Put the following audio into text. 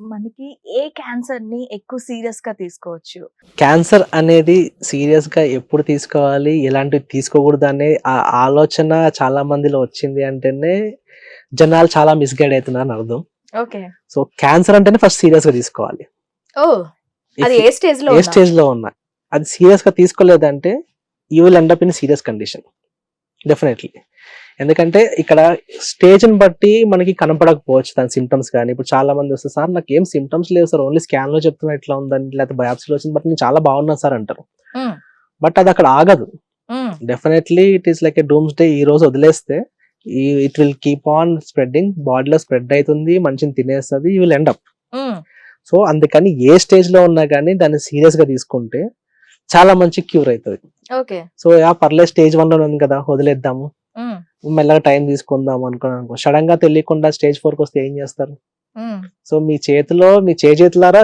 మనకి ఏ క్యాన్సర్ని ఎక్కువ సీరియస్గా తీసుకోవచ్చు? క్యాన్సర్ అనేది సీరియస్గా ఎప్పుడు తీసుకోవాలి? ఎలాంటివి తీసుకోకూడదు అనే ఆ ఆలోచన చాలా మందిలో వచ్చింది అంటేనే జనాలు చాలా మిస్గైడ్ అవుతున్నారు అర్థం. ఓకే. సో క్యాన్సర్ అంటేనే ఫస్ట్ సీరియస్గా తీసుకోవాలి. ఓ అది ఏ స్టేజ్లో ఏ స్టేజ్లో ఉన్నా. అది సీరియస్గా తీసుకోలేదంటే you will end up in serious condition definitely ఎందుకంటే ఇక్కడ స్టేజ్ని బట్టి మనకి కనపడకపోవచ్చు దాని సిమ్టమ్స్ కానీ. ఇప్పుడు చాలా మంది వస్తే సార్ నాకు ఏం సిమ్టమ్స్ లేవు సార్ ఓన్లీ స్కాన్లో చెప్తున్నా ఇట్లా ఉందని లేకపోతే బయాప్సీలో వచ్చింది బట్ నేను చాలా బాగున్నా సార్ అంటారు. బట్ అది అక్కడ ఆగదు. Definitely it is like a doomsday ఈ రోజు వదిలేస్తే it will keep on spreading బాడీలో స్ప్రెడ్ అవుతుంది మంచిని తినేస్తుంది you will end up so అందుకని ఏ స్టేజ్లో ఉన్నా కానీ దాన్ని సీరియస్గా తీసుకుంటే చాలా మంచి క్యూర్ అవుతుంది. సో యా పర్లేదు స్టేజ్ వన్లో ఉంది కదా వదిలేద్దాము. మెల్లగా టైం తీసుకుందాం అనుకుని అనుకో. సడన్గా తెలియకుండా స్టేజ్ ఫోర్కి వస్తే ఏం చేస్తారు? సో మీ చేతిలో మీ చేతులారా